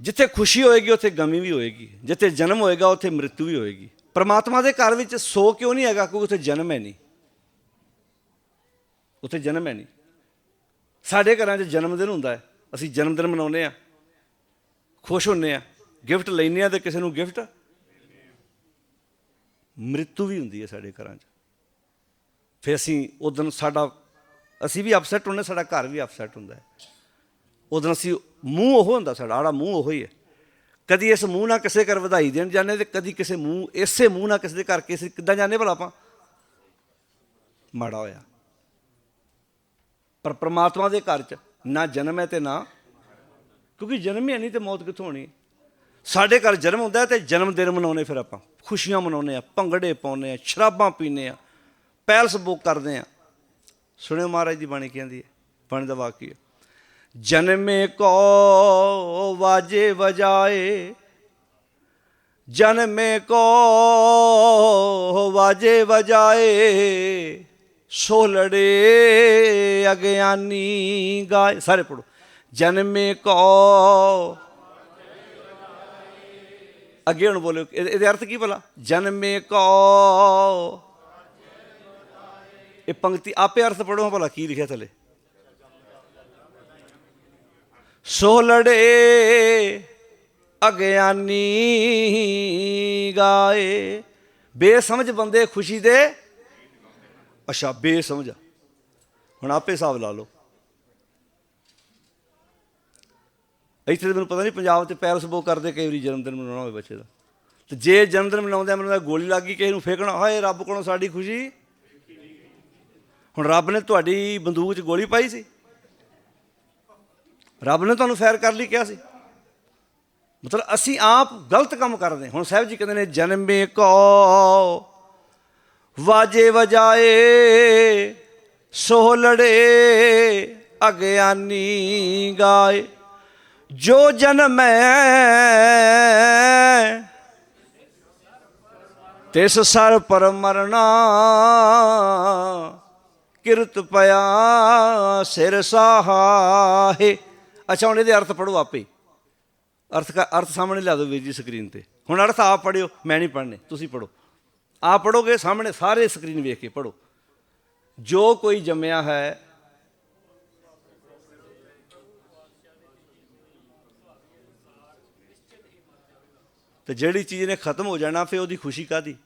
ਜਿੱਥੇ ਖੁਸ਼ੀ ਹੋਏਗੀ, ਉੱਥੇ ਗਮੀ ਵੀ ਹੋਏਗੀ। ਜਿੱਥੇ ਜਨਮ ਹੋਏਗਾ, ਉੱਥੇ ਮ੍ਰਿਤੂ ਵੀ ਹੋਏਗੀ। ਪਰਮਾਤਮਾ ਦੇ ਘਰ ਵਿੱਚ ਸੋ ਕਿਉਂ ਨਹੀਂ ਹੈਗਾ? ਕਿਉਂਕਿ ਉੱਥੇ ਜਨਮ ਹੈ ਨਹੀਂ। ਉੱਥੇ ਜਨਮ ਹੈ ਨਹੀਂ। ਸਾਡੇ ਘਰਾਂ 'ਚ ਜਨਮ ਦਿਨ ਹੁੰਦਾ ਹੈ। ਅਸੀਂ ਜਨਮ ਦਿਨ ਮਨਾਉਂਦੇ ਆ ਖੁਸ਼ ਹੁੰਨੇ ਆ ਗਿਫਟ ਲੈਨੇ ਆ ਤੇ ਕਿਸੇ ਨੂੰ ਗਿਫਟ? ਮ੍ਰਿਤੂ ਵੀ ਹੁੰਦੀ ਹੈ ਸਾਡੇ ਘਰਾਂ 'ਚ। ਫਿਰ ਅਸੀਂ ਉਦੋਂ ਸਾਡਾ, ਅਸੀਂ ਵੀ ਅਪਸੈਟ ਹੁੰਨੇ ਸਾਡਾ ਘਰ ਵੀ ਅਪਸੈਟ ਹੁੰਦਾ ਹੈ। ਉਦੋਂ ਅਸੀਂ ਮੂੰਹ ਉਹ ਹੁੰਦਾ ਸਾਡਾ, ਆੜਾ ਮੂੰਹ ਉਹ ਹੀ ਹੈ। ਕਦੀ ਇਸ ਮੂੰਹ ਨਾਲ ਕਿਸੇ ਘਰ ਵਧਾਈ ਦੇਣ ਜਾਂਦੇ ਤੇ ਕਦੀ ਕਿਸੇ ਮੂੰਹ, ਇਸੇ ਮੂੰਹ ਨਾਲ ਕਿਸੇ ਦੇ ਘਰ ਕਿਸੇ ਕਿੱਦਾਂ ਜਾਂਦੇ ਭਲਾ ਆਪਾਂ? ਮਾੜਾ ਹੋਇਆ। ਪਰ ਪ੍ਰਮਾਤਮਾ ਦੇ ਘਰ 'ਚ ਨਾ ਜਨਮ ਹੈ ਤੇ ਨਾ, ਕਿਉਂਕਿ ਜਨਮ ਹੀ ਹੈ ਨਹੀਂ ਤੇ ਮੌਤ ਕਿੱਥੋਂ ਹੋਣੀ? ਸਾਡੇ ਘਰ ਜਨਮ ਹੁੰਦਾ ਹੈ ਤੇ ਜਨਮ ਦਿਨ ਮਨਾਉਨੇ ਫਿਰ ਆਪਾਂ। ਖੁਸ਼ੀਆਂ ਮਨਾਉਨੇ ਆ ਭੰਗੜੇ ਪਾਉਨੇ ਆ ਸ਼ਰਾਬਾਂ ਪੀਨੇ ਆ ਪੈਲਸ ਬੁੱਕ ਕਰਦੇ ਆ ਸੁਣਿਓ ਮਹਾਰਾਜ ਦੀ ਬਾਣੀ ਕਹਿੰਦੀ ਹੈ, ਬਾਣੀ ਦਾ ਵਾਕਿਆ ਹੈ। ਜਨਮੇ ਕੋ ਵਾਜੇ ਵਜਾਏ। ਜਨਮੇ ਕੋ ਵਾਜੇ ਵਜਾਏ। ਸੋਲੜੇ ਅਗਿਆਨੀ ਗਾਏ। ਸਾਰੇ ਪੜੋ ਜਨਮੇ ਕੋ ਅੱਗੇ ਹੁਣ ਬੋਲਿਓ। ਇਹਦੇ ਅਰਥ ਕੀ ਭਲਾ? ਜਨਮੇ ਕੋ ਇਹ ਪੰਕਤੀ ਆਪੇ ਅਰਥ ਪੜੋ ਭਲਾ, ਕੀ ਲਿਖਿਆ ਥੱਲੇ? ਸੋ ਲੜੇ ਅਗਿਆਨੀ ਗਾਏ। ਬੇਸਮਝ ਬੰਦੇ ਖੁਸ਼ੀ ਦੇ। ਅੱਛਾ, ਬੇਸਮਝ। ਹੁਣ ਆਪੇ ਹਿਸਾਬ ਲਾ ਲਓ। ਇੱਥੇ ਤਾਂ ਮੈਨੂੰ ਪਤਾ ਨਹੀਂ ਪੰਜਾਬ 'ਚ ਪੈਰਸ ਬੋ ਕਰਦੇ ਕਈ ਵਾਰੀ ਜਨਮ ਦਿਨ ਮਨਾਉਣਾ ਹੋਵੇ ਬੱਚੇ ਦਾ। ਤੇ ਜੇ ਜਨਮ ਦਿਨ ਮਨਾਉਂਦੇ ਮੈਨੂੰ ਗੋਲੀ ਲੱਗ ਗਈ, ਕਿਸੇ ਨੂੰ ਫੇਕਣਾ। ਹਾਏ, ਰੱਬ ਕੋਲੋਂ ਸਾਡੀ ਖੁਸ਼ੀ। ਹੁਣ ਰੱਬ ਨੇ ਤੁਹਾਡੀ ਬੰਦੂਕ 'ਚ ਗੋਲੀ ਪਾਈ ਸੀ। ਰੱਬ ਨੇ ਤੁਹਾਨੂੰ ਫੈਰ ਕਰ ਲਈ ਕਿਹਾ ਸੀ। ਮਤਲਬ ਅਸੀਂ ਆਪ ਗਲਤ ਕੰਮ ਕਰਦੇ। ਹੁਣ ਸਾਹਿਬ ਜੀ ਕਹਿੰਦੇ ਨੇ, ਜਨਮੇ ਕੋ ਵਾਜੇ ਵਜਾਏ ਸੋ ਲੜੇ ਅਗਿਆਨੀ ਗਾਏ। ਜੋ ਜਨਮੈ ਤਿਸ ਸਰ ਪਰ ਮਰਨਾ, ਕਿਰਤ ਪਿਆ ਸਿਰ ਸਾਹਾਏ ਅੱਛਾ, ਹੁਣ ਇਹਦੇ ਅਰਥ ਪੜੋ ਆਪੇ। ਅਰਥ ਕਾ, ਅਰਥ ਸਾਹਮਣੇ ਲਿਆ ਦਿਓ ਵੀਰ ਜੀ ਸਕਰੀਨ ਤੇ। ਹੁਣ ਅਰਥ ਆਪ ਪੜਿਓ ਮੈਂ ਨਹੀਂ ਪੜਨੇ ਤੁਸੀਂ ਪੜੋ ਆਪ ਪੜੋਗੇ ਸਾਹਮਣੇ ਸਾਰੇ ਸਕਰੀਨ ਵੇਖ ਕੇ ਪੜੋ ਜੋ ਕੋਈ ਜੰਮਿਆ ਹੈ, ਤੇ ਜਿਹੜੀ ਚੀਜ਼ ਨੇ ਖਤਮ ਹੋ ਜਾਣਾ, ਫਿਰ ਉਹਦੀ ਖੁਸ਼ੀ ਕਾਦੀ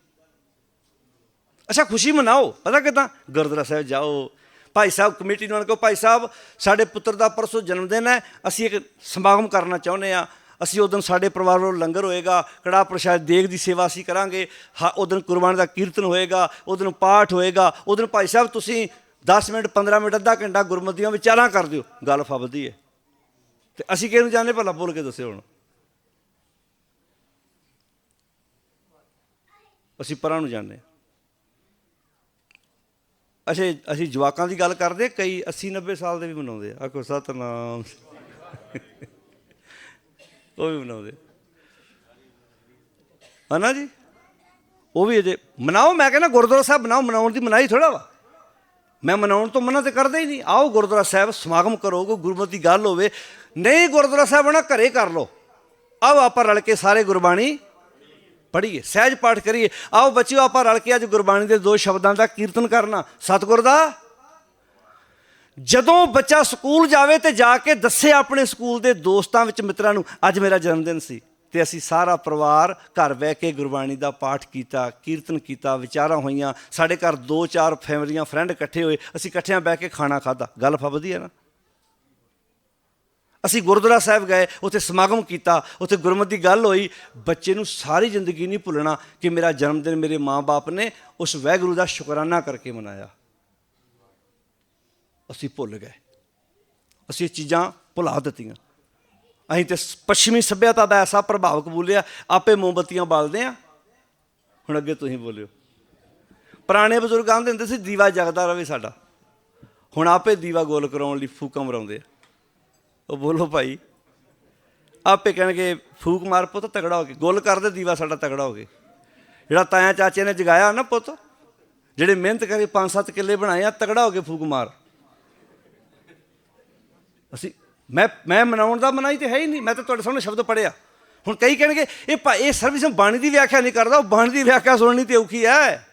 ਅੱਛਾ, ਖੁਸ਼ੀ ਮਨਾਓ, ਪਤਾ ਕਿਦਾਂ? ਗੁਰਦੁਆਰਾ ਸਾਹਿਬ ਜਾਓ ਭਾਈ ਸਾਹਿਬ, ਕਮੇਟੀ ਨੂੰ ਕਹੋ ਭਾਈ ਸਾਹਿਬ, ਸਾਡੇ ਪੁੱਤਰ ਦਾ ਪਰਸੋਂ ਜਨਮ ਦਿਨ ਹੈ, ਅਸੀਂ ਇੱਕ ਸਮਾਗਮ ਕਰਨਾ ਚਾਹੁੰਦੇ ਆ ਅਸੀਂ ਉਸ ਦਿਨ ਸਾਡੇ ਪਰਿਵਾਰ ਵੱਲੋਂ ਲੰਗਰ ਹੋਏਗਾ ਕੜਾ ਪ੍ਰਸ਼ਾਦ ਦੇਗ ਦੀ ਸੇਵਾ ਅਸੀਂ ਕਰਾਂਗੇ। ਹਾਂ, ਉਸ ਦਿਨ ਕੁਰਬਾਨੀ ਦਾ ਕੀਰਤਨ ਹੋਏਗਾ, ਉਸ ਦਿਨ ਪਾਠ ਹੋਏਗਾ। ਉਸ ਦਿਨ ਭਾਈ ਸਾਹਿਬ, ਤੁਸੀਂ 10 ਮਿੰਟ 15 ਮਿੰਟ, ਅੱਧਾ ਘੰਟਾ ਗੁਰਮਤੀਆਂ ਵਿਚਾਰਾਂ ਕਰ ਦਿਓ। ਗੱਲ ਫਬਦੀ ਹੈ। ਤੇ ਅਸੀਂ ਕਿਹਨੂੰ ਜਾਣਦੇ? ਭਲਾ ਬੋਲ ਕੇ ਦੱਸਿਓ ਹੁਣ। ਅਸੀਂ ਪਰਾਂ ਨੂੰ ਜਾਂਦੇ ਹਾਂ। ਅਸੀਂ ਅਸੀਂ ਜਵਾਕਾਂ ਦੀ ਗੱਲ ਕਰਦੇ ਕਈ 80 90 ਸਾਲ ਦੇ ਵੀ ਮਨਾਉਂਦੇ ਆ। ਆਖੋ ਸਤਨਾਮ। ਉਹ ਵੀ ਮਨਾਉਂਦੇ ਹਨਾ ਜੀ? ਉਹ ਵੀ ਅਜੇ ਮਨਾਓ, ਮੈਂ ਕਹਿੰਦਾ ਗੁਰਦੁਆਰਾ ਸਾਹਿਬ ਬਣਾਓ ਮਨਾਉਣ ਦੀ ਮਨਾਈ ਥੋੜਾ ਵਾ। ਮੈਂ ਮਨਾਉਣ ਤੋਂ ਮਨਾ ਤੇ ਕਰਦਾ ਹੀ ਨਹੀਂ। ਆਓ ਗੁਰਦੁਆਰਾ ਸਾਹਿਬ ਸਮਾਗਮ ਕਰੋ, ਕੋਈ ਗੁਰਮਤਿ ਦੀ ਗੱਲ ਹੋਵੇ। ਨਹੀਂ ਗੁਰਦੁਆਰਾ ਸਾਹਿਬ ਬਣਾ ਘਰੇ ਕਰ ਲਓ। ਆਓ ਆਪਾਂ ਰਲ ਕੇ ਸਾਰੇ ਗੁਰਬਾਣੀ ਪੜ੍ਹੀਏ, ਸਹਿਜ ਪਾਠ ਕਰੀਏ। ਆਓ ਬੱਚਿਓ, ਆਪਾਂ ਰਲ ਕੇ ਅੱਜ ਗੁਰਬਾਣੀ ਦੇ ਦੋ ਸ਼ਬਦਾਂ ਦਾ ਕੀਰਤਨ ਕਰਨਾ। ਸਤਿਗੁਰ ਦਾ। ਜਦੋਂ ਬੱਚਾ ਸਕੂਲ ਜਾਵੇ ਤੇ ਜਾ ਕੇ ਦੱਸੇ ਆਪਣੇ ਸਕੂਲ ਦੇ ਦੋਸਤਾਂ ਵਿੱਚ ਮਿੱਤਰਾਂ ਨੂੰ, ਅੱਜ ਮੇਰਾ ਜਨਮ ਦਿਨ ਸੀ ਤੇ ਅਸੀਂ ਸਾਰਾ ਪਰਿਵਾਰ ਘਰ ਬਹਿ ਕੇ ਗੁਰਬਾਣੀ ਦਾ ਪਾਠ ਕੀਤਾ, ਕੀਰਤਨ ਕੀਤਾ, ਵਿਚਾਰਾਂ ਹੋਈਆਂ। ਸਾਡੇ ਘਰ ਦੋ ਚਾਰ ਫੈਮਲੀਆਂ, ਫਰੈਂਡ ਇਕੱਠੇ ਹੋਏ, ਅਸੀਂ ਇਕੱਠਿਆਂ ਬਹਿ ਕੇ ਖਾਣਾ ਖਾਦਾ ਗੱਲ ਫਬਦੀ ਵਧੀਆ ਨਾ? ਅਸੀਂ ਗੁਰਦੁਆਰਾ ਸਾਹਿਬ ਗਏ, ਉੱਥੇ ਸਮਾਗਮ ਕੀਤਾ, ਉੱਥੇ ਗੁਰਮਤਿ ਦੀ ਗੱਲ ਹੋਈ, ਬੱਚੇ ਨੂੰ ਸਾਰੀ ਜ਼ਿੰਦਗੀ ਨਹੀਂ ਭੁੱਲਣਾ ਕਿ ਮੇਰਾ ਜਨਮ ਦਿਨ ਮੇਰੇ ਮਾਂ-ਬਾਪ ਨੇ ਉਸ ਵਾਹਿਗੁਰੂ ਦਾ ਸ਼ੁਕਰਾਨਾ ਕਰਕੇ ਮਨਾਇਆ। ਅਸੀਂ ਭੁੱਲ ਗਏ। ਅਸੀਂ ਇਹ ਚੀਜ਼ਾਂ ਭੁਲਾ ਦਿੱਤੀਆਂ। ਅਸੀਂ ਤੇ ਸ- ਪੱਛਮੀ ਸੱਭਿਅਤਾ ਦਾ ਐਸਾ ਪ੍ਰਭਾਵ ਕਬੂਲਿਆ, ਆਪੇ ਮੋਮਬੱਤੀਆਂ ਬਾਲਦੇ ਆ। ਹੁਣ ਅੱਗੇ ਤੁਸੀਂ ਬੋਲਿਓ। ਪੁਰਾਣੇ ਬਜ਼ੁਰਗ ਆਂਦੇ ਹੁੰਦੇ ਸੀ, ਦੀਵਾ ਜਗਦਾ ਰਵੇ ਸਾਡਾ। ਹੁਣ ਆਪੇ ਦੀਵਾ ਗੋਲ ਕਰਾਉਣ ਲਈ ਫੂਕਾਂ ਮਰਾਉਂਦੇ ਆ। ਉਹ ਬੋਲੋ ਭਾਈ। ਆਪੇ ਕਹਿਣਗੇ, ਫੂਕ ਮਾਰ ਪੁੱਤ, ਤਗੜਾ ਹੋ ਕੇ। ਗੋਲ ਕਰ ਦੇ ਦੀਵਾ, ਸਾਡਾ ਤਗੜਾ ਹੋ ਕੇ। ਜਿਹੜਾ ਤਾਇਆ ਚਾਚੇ ਨੇ ਜਗਾਇਆ ਨਾ ਪੁੱਤ, ਜਿਹੜੇ ਮਿਹਨਤ ਕਰੇ, ਪੰਜ ਸੱਤ ਕਿੱਲੇ ਬਣਾਏ ਆ, ਤਗੜਾ ਹੋ ਕੇ ਫੂਕ ਮਾਰ। ਅਸੀਂ ਮੈਂ ਮੈਂ ਮਨਾਉਣ ਦਾ ਮਨਾਈ ਤੇ ਹੈ ਹੀ ਨਹੀਂ। ਮੈਂ ਤਾਂ ਤੁਹਾਡੇ ਸਾਹਮਣੇ ਸ਼ਬਦ ਪੜਿਆ ਹੁਣ ਕਈ ਕਹਿਣਗੇ, ਇਹ ਭਾ- ਇਹ ਸਰਵਿਸ ਬਾਣੀ ਦੀ ਵਿਆਖਿਆ ਨਹੀਂ ਕਰਦਾ, ਉਹ ਬਾਣੀ ਦੀ ਵਿਆਖਿਆ ਸੁਣਨੀ ਤੇ ਔਖੀ ਹੈ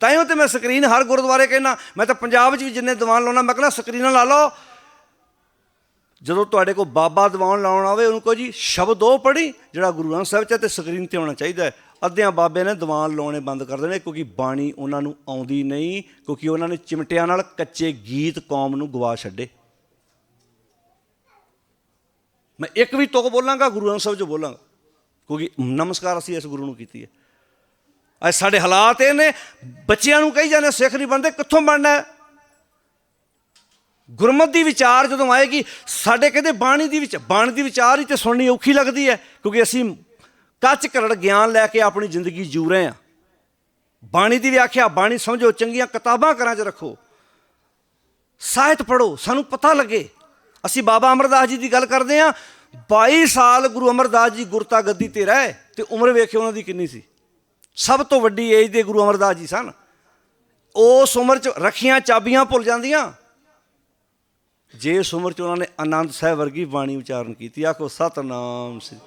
ਤਾਂ ਹੀ ਤੇ ਮੈਂ ਸਕਰੀਨ ਹਰ ਗੁਰਦੁਆਰੇ ਕਹਿਣਾ ਮੈਂ ਤਾਂ ਪੰਜਾਬ 'ਚ ਵੀ ਜਿੰਨੇ ਦੀਵਾਨ ਲਾਉਣਾ, ਮੈਂ ਕਹਿੰਦਾ ਸਕਰੀਨਾਂ ਲਾ ਲਓ। ਜਦੋਂ ਤੁਹਾਡੇ ਕੋਲ ਬਾਬਾ ਦੀਵਾਨ ਲਾਉਣ ਆਵੇ, ਉਹਨੂੰ ਕਹੋ ਜੀ, ਸ਼ਬਦ ਉਹ ਪੜ੍ਹੀ ਜਿਹੜਾ ਗੁਰੂ ਗ੍ਰੰਥ ਸਾਹਿਬ 'ਚ ਹੈ ਤੇ ਸਕਰੀਨ ਤੇ ਆਉਣਾ ਚਾਹੀਦਾ ਹੈ। ਅੱਧਿਆਂ ਬਾਬੇ ਨੇ ਦੀਵਾਨ ਲਾਉਣੇ ਬੰਦ ਕਰ ਦੇਣੇ ਕਿਉਂਕਿ ਬਾਣੀ ਉਹਨਾਂ ਨੂੰ ਆਉਂਦੀ ਨਹੀਂ, ਕਿਉਂਕਿ ਉਹਨਾਂ ਨੇ ਚਿਮਟਿਆਂ ਨਾਲ ਕੱਚੇ ਗੀਤ ਕੌਮ ਨੂੰ ਗਵਾ ਛੱਡੇ। ਮੈਂ ਇੱਕ ਵੀ ਤੁਕ ਬੋਲਾਂਗਾ, ਗੁਰੂ ਗ੍ਰੰਥ ਸਾਹਿਬ 'ਚ ਬੋਲਾਂਗਾ, ਕਿਉਂਕਿ ਨਮਸਕਾਰ ਅਸੀਂ ਇਸ ਗੁਰੂ ਨੂੰ ਕੀਤੀ ਹੈ। ਅੱਜ ਸਾਡੇ ਹਾਲਾਤ ਇਹ ਨੇ, ਬੱਚਿਆਂ ਨੂੰ ਕਹੀ ਜਾਂਦੇ, ਸਿੱਖ ਨਹੀਂ ਬਣਦੇ, ਕਿੱਥੋਂ ਬਣਨਾ ਹੈ? ਗੁਰਮਤ ਦੀ ਵਿਚਾਰ ਜਦੋਂ ਆਏਗੀ, ਸਾਡੇ ਕਹਿੰਦੇ ਬਾਣੀ ਦੀ ਵਿੱਚ, ਬਾਣੀ ਦੀ ਵਿਚਾਰ ਹੀ ਤੇ ਸੁਣਨੀ ਔਖੀ ਲੱਗਦੀ ਹੈ, ਕਿਉਂਕਿ ਅਸੀਂ ਕੱਚ ਕਰੜ ਗਿਆਨ ਲੈ ਕੇ ਆਪਣੀ ਜ਼ਿੰਦਗੀ ਜੂ ਰਹੇ ਹਾਂ। ਬਾਣੀ ਦੀ ਵਿਆਖਿਆ, ਬਾਣੀ ਸਮਝੋ, ਚੰਗੀਆਂ ਕਿਤਾਬਾਂ ਘਰਾਂ 'ਚ ਰੱਖੋ। ਸਾਹਿਤ ਪੜੋ ਸਾਨੂੰ ਪਤਾ ਲੱਗੇ। ਅਸੀਂ ਬਾਬਾ ਅਮਰਦਾਸ ਜੀ ਦੀ ਗੱਲ ਕਰਦੇ ਹਾਂ 22 ਸਾਲ ਗੁਰੂ ਅਮਰਦਾਸ ਜੀ ਗੁਰਤਾ ਗੱਦੀ ਤੇ ਰਹੇ, ਤੇ ਉਮਰ ਵੇਖਿਓ ਉਹਨਾਂ ਦੀ ਕਿੰਨੀ ਸੀ। ਸਭ ਤੋਂ ਵੱਡੀ ਏਜ ਦੇ ਗੁਰੂ ਅਮਰਦਾਸ ਜੀ ਸਨ। ਉਸ ਉਮਰ 'ਚ ਰੱਖੀਆਂ ਚਾਬੀਆਂ ਭੁੱਲ ਜਾਂਦੀਆਂ। ਜੇ ਇਸ ਉਮਰ 'ਚ ਉਹਨਾਂ ਨੇ ਆਨੰਦ ਸਾਹਿਬ ਵਰਗੀ ਬਾਣੀ ਉਚਾਰਨ ਕੀਤੀ, ਆਖੋ ਸਤਨਾਮ ਸ੍ਰੀ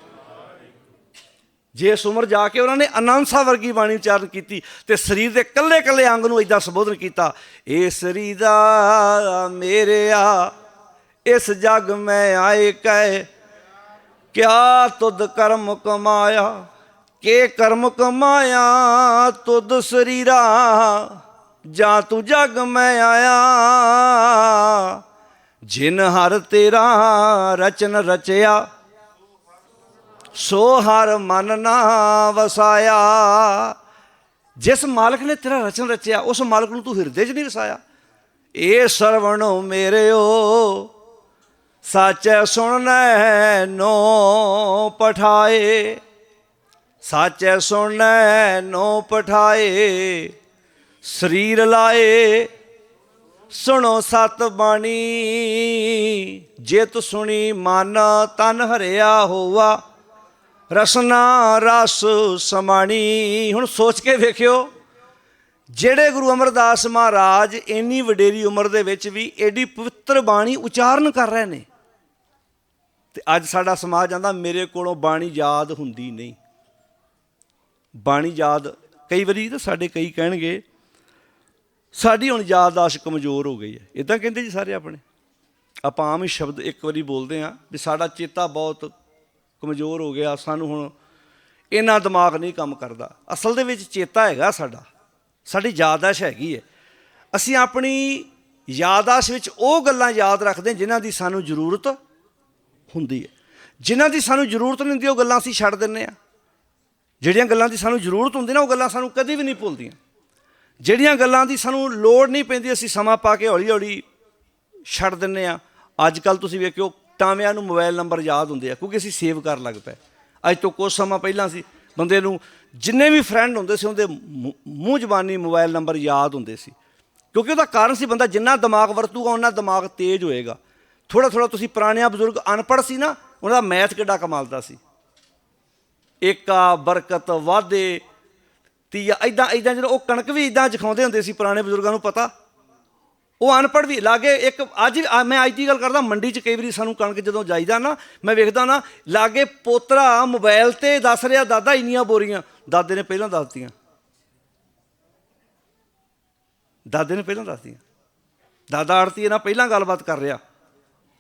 ਜੇ ਇਸ ਉਮਰ ਜਾ ਕੇ ਉਹਨਾਂ ਨੇ ਆਨੰਦ ਸਾਹਿਬ ਵਰਗੀ ਬਾਣੀ ਉਚਾਰਨ ਕੀਤੀ ਤੇ ਸਰੀਰ ਦੇ ਕੱਲੇ ਕੱਲੇ ਅੰਗ ਨੂੰ ਇਦਾਂ ਸੰਬੋਧਨ ਕੀਤਾ ਇਹ ਸਰੀਰ ਦਾ ਮੇਰਿਆ ਇਸ ਜਗ ਮੈਂ ਆਏ ਕਹਿ, ਕਿਆ ਤੁਧ ਕਰਮ ਕਮਾਇਆ, ਕੇ ਕਰਮ ਕਮਾਇਆ ਤੁਧ ਸਰੀਰਾ, ਜਾਂ ਤੂੰ ਜਗ ਮੈਂ ਆਇਆ। ਜਿਨ ਹਰ ਤੇਰਾ ਰਚਨ ਰਚਿਆ, ਸੋ ਹਰ ਮਨ ਨਾ ਵਸਾਇਆ। ਜਿਸ ਮਾਲਕ ਨੇ ਤੇਰਾ ਰਚਨ ਰਚਿਆ, ਉਸ ਮਾਲਕ ਨੂੰ ਤੂੰ ਹਿਰਦੇ 'ਚ ਨਹੀਂ ਵਸਾਇਆ ਏ ਸਰਵਣੋ ਮੇਰਿਓ, ਸਾਚੈ ਸੁਣਨੈ ਨੋ ਪਠਾਏ। ਸਾਚੈ ਸੁਣਨੈ ਨੋ ਪਠਾਏ, ਸਰੀਰ ਲਾਏ ਸੁਣੋ ਸਤ ਬਾਣੀ ਜਿਤ ਸੁਣੀ ਮਨ ਤਨ ਹਰਿਆ ਹੋਵਾ ਰਸਨਾ ਰਸ ਸਮਾਣੀ। ਹੁਣ ਸੋਚ ਕੇ ਵੇਖਿਓ, ਜਿਹੜੇ ਗੁਰੂ ਅਮਰਦਾਸ ਮਹਾਰਾਜ ਇੰਨੀ ਵਡੇਰੀ ਉਮਰ ਦੇ ਵਿੱਚ ਵੀ ਐਡੀ ਪਵਿੱਤਰ ਬਾਣੀ ਉਚਾਰਨ ਕਰ ਰਹੇ ਨੇ, ਤੇ ਅੱਜ ਸਾਡਾ ਸਮਾਜ ਆਂਦਾ ਮੇਰੇ ਕੋਲੋਂ ਬਾਣੀ ਯਾਦ ਹੁੰਦੀ ਨਹੀਂ। ਬਾਣੀ ਯਾਦ ਕਈ ਵਾਰੀ ਤਾਂ ਸਾਡੇ ਕਈ ਕਹਿਣਗੇ ਸਾਡੀ ਹੁਣ ਯਾਦਾਸ਼ਤ ਕਮਜ਼ੋਰ ਹੋ ਗਈ ਹੈ। ਇਦਾਂ ਕਹਿੰਦੇ ਜੀ ਸਾਰੇ ਆਪਣੇ। ਆਪਾਂ ਆਮ ਹੀ ਸ਼ਬਦ ਇੱਕ ਵਾਰੀ ਬੋਲਦੇ ਆ ਵੀ ਸਾਡਾ ਚੇਤਾ ਬਹੁਤ ਕਮਜ਼ੋਰ ਹੋ ਗਿਆ, ਸਾਨੂੰ ਹੁਣ ਇੰਨਾ ਦਿਮਾਗ ਨਹੀਂ ਕੰਮ ਕਰਦਾ। ਅਸਲ ਦੇ ਵਿੱਚ ਚੇਤਾ ਹੈਗਾ ਸਾਡਾ। ਸਾਡੀ ਯਾਦਾਸ਼ਤ ਹੈਗੀ ਹੈ। ਅਸੀਂ ਆਪਣੀ ਯਾਦਾਸ਼ਤ ਵਿੱਚ ਉਹ ਗੱਲਾਂ ਯਾਦ ਰੱਖਦੇ ਹਾਂ ਜਿਨ੍ਹਾਂ ਦੀ ਸਾਨੂੰ ਜ਼ਰੂਰਤ ਹੁੰਦੀ ਹੈ। ਜਿਨ੍ਹਾਂ ਦੀ ਸਾਨੂੰ ਜ਼ਰੂਰਤ ਨਹੀਂ ਹੁੰਦੀ, ਉਹ ਗੱਲਾਂ ਅਸੀਂ ਛੱਡ ਦਿੰਨੇ ਆ ਜਿਹੜੀਆਂ ਗੱਲਾਂ ਦੀ ਸਾਨੂੰ ਜ਼ਰੂਰਤ ਹੁੰਦੀ ਨਾ, ਉਹ ਗੱਲਾਂ ਸਾਨੂੰ ਕਦੇ ਵੀ ਨਹੀਂ ਭੁੱਲਦੀਆਂ। ਜਿਹੜੀਆਂ ਗੱਲਾਂ ਦੀ ਸਾਨੂੰ ਲੋੜ ਨਹੀਂ ਪੈਂਦੀ, ਅਸੀਂ ਸਮਾਂ ਪਾ ਕੇ ਹੌਲੀ ਹੌਲੀ ਛੱਡ ਦਿੰਨੇ ਆ ਅੱਜ ਕੱਲ ਤੁਸੀਂ ਵੇਖਿਓ, ਟਾਵਿਆਂ ਨੂੰ ਮੋਬਾਈਲ ਨੰਬਰ ਯਾਦ ਹੁੰਦੇ ਆ, ਕਿਉਂਕਿ ਅਸੀਂ ਸੇਵ ਕਰਨ ਲੱਗ ਪਏ। ਅੱਜ ਤੋਂ ਕੁਝ ਸਮਾਂ ਪਹਿਲਾਂ ਸੀ, ਬੰਦੇ ਨੂੰ ਜਿੰਨੇ ਵੀ ਫਰੈਂਡ ਹੁੰਦੇ ਸੀ, ਉਹਦੇ ਮੂੰਹ- ਮੂੰਹ ਜ਼ਬਾਨੀ ਮੋਬਾਈਲ ਨੰਬਰ ਯਾਦ ਹੁੰਦੇ ਸੀ। ਕਿਉਂਕਿ ਉਹਦਾ ਕਾਰਨ ਸੀ ਬੰਦਾ ਜਿੰਨਾ ਦਿਮਾਗ ਵਰਤੂਗਾ ਉਹਨਾਂ ਦਿਮਾਗ ਤੇਜ਼ ਹੋਏਗਾ। ਥੋੜਾ ਥੋੜਾ ਤੁਸੀਂ ਪੁਰਾਣਿਆਂ ਬਜ਼ੁਰਗ ਅਨਪੜ੍ਹ ਸੀ ਨਾ ਉਹਨਾਂ ਦਾ ਮੈਥ ਕਿੱਡਾ ਕਮਾਲਦਾ ਸੀ। ਏਕਾ ਬਰਕਤ ਵਾਧੇ ਤੀਆ ਇਦਾਂ ਇਦਾਂ ਜਦੋਂ ਉਹ ਕਣਕ ਵੀ ਇਦਾਂ ਦਿਖਾਉਂਦੇ ਹੁੰਦੇ ਸੀ ਪੁਰਾਣੇ ਬਜ਼ੁਰਗਾਂ ਨੂੰ ਪਤਾ, ਉਹ ਅਨਪੜ੍ਹ ਵੀ, ਲਾਗੇ ਇੱਕ ਅੱਜ ਮੈਂ ਅੱਜ ਦੀ ਗੱਲ ਕਰਦਾ, ਮੰਡੀ 'ਚ ਕਈ ਵਾਰੀ ਸਾਨੂੰ ਕਣਕ ਜਦੋਂ ਜਾਈਦਾ ਨਾ, ਮੈਂ ਵੇਖਦਾ ਨਾ, ਲਾਗੇ ਪੋਤਰਾ ਮੋਬਾਈਲ ਤੇ ਦੱਸ ਰਿਹਾ, ਦਾਦਾ ਇੰਨੀਆਂ ਬੋਰੀਆਂ। ਦਾਦੇ ਨੇ ਪਹਿਲਾਂ ਦੱਸਤੀਆਂ ਦਾਦੇ ਨੇ ਪਹਿਲਾਂ ਦੱਸਤੀਆਂ ਦਾਦਾ ਆੜਤੀ ਨਾਲ ਪਹਿਲਾਂ ਗੱਲਬਾਤ ਕਰ ਰਿਹਾ।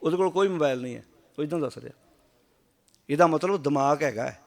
ਉਹਦੇ ਕੋਲ ਕੋਈ ਮੋਬਾਈਲ ਨਹੀਂ ਹੈ, ਉਹ ਇਦਾਂ ਦੱਸ ਰਿਹਾ। ਇਹਦਾ ਮਤਲਬ ਦਿਮਾਗ ਹੈਗਾ ਹੈ।